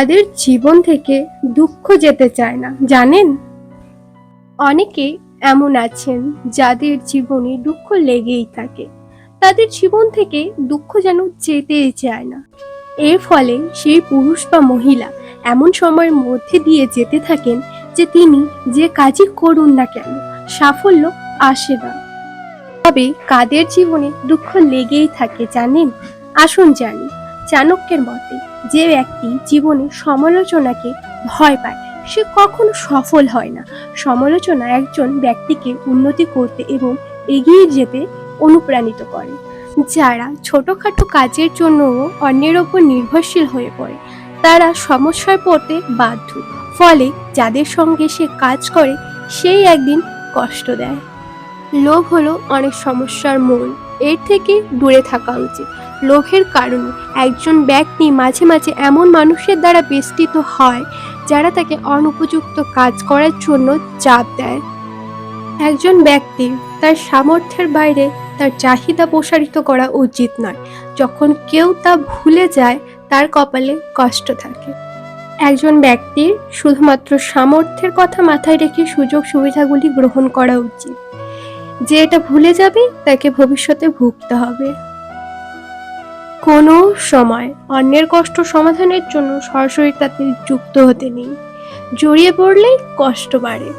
তাদের জীবন থেকে দুঃখ যেতে চায় না, জানেন? অনেকে এমন আছেন যাদের জীবনে দুঃখ লেগেই থাকে। তাদের জীবন থেকে দুঃখ যেন যেতেই চায় না। এর ফলে সেই পুরুষ বা মহিলা এমন সময়ের মধ্যে দিয়ে যেতে থাকেন যে তিনি যে কাজই করুন না কেন, সাফল্য আসে না। তবে কাদের জীবনে দুঃখ লেগেই থাকে, জানেন? আসুন জানি। চাণক্যের মতে, যে ব্যক্তি জীবনে সমালোচনাকে ভয় পায়, সে কখনো সফল হয় না। সমালোচনা একজন ব্যক্তিকে উন্নতি করতে এবং এগিয়ে যেতে অনুপ্রাণিত করে। যারা ছোটখাটো কাজের জন্যও অন্যের ওপর নির্ভরশীল হয়ে পড়ে, তারা সমস্যায় পড়তে বাধ্য, ফলে যাদের সঙ্গে সে কাজ করে, সেই একদিন কষ্ট দেয়। লোভ হলো অনেক সমস্যার মূল, এর থেকে দূরে থাকা উচিত। লোভের কারণে একজন ব্যক্তি মাঝে মাঝে এমন মানুষের দ্বারা বেষ্টিত হয়, যারা তাকে অনুপযুক্ত কাজ করার জন্য চাপ দেয়। একজন ব্যক্তি তার সামর্থ্যের বাইরে তার চাহিদা প্রসারিত করা উচিত নয়। যখন কেউ তা ভুলে যায়, তার কপালে কষ্ট থাকে। একজন ব্যক্তির শুধুমাত্র সামর্থ্যের কথা মাথায় রেখে সুযোগ সুবিধাগুলি গ্রহণ করা উচিত। যে এটা ভুলে যাবে, তাকে ভবিষ্যতে ভুগতে হবে। কোনো সময় অন্যের কষ্ট সমাধানের জন্য সরাসরি তাতে যুক্ত হতে নেই। জড়িয়ে পড়লেই কষ্ট বাড়ে।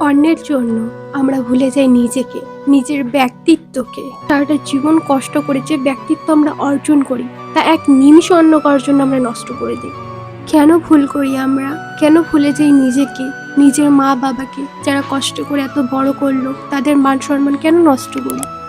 অন্যের জন্য আমরা ভুলে যাই নিজেকে, নিজের ব্যক্তিত্বকে। সারাটা জীবন কষ্ট করে যে ব্যক্তিত্ব আমরা অর্জন করি, তা এক নিমিষ অন্য করার জন্য আমরা নষ্ট করে দিই। কেন ভুল করি আমরা? কেন ভুলে যাই নিজেকে, নিজের মা বাবাকে যারা কষ্ট করে এত বড় করল, তাদের মান সম্মান কেন নষ্ট করি?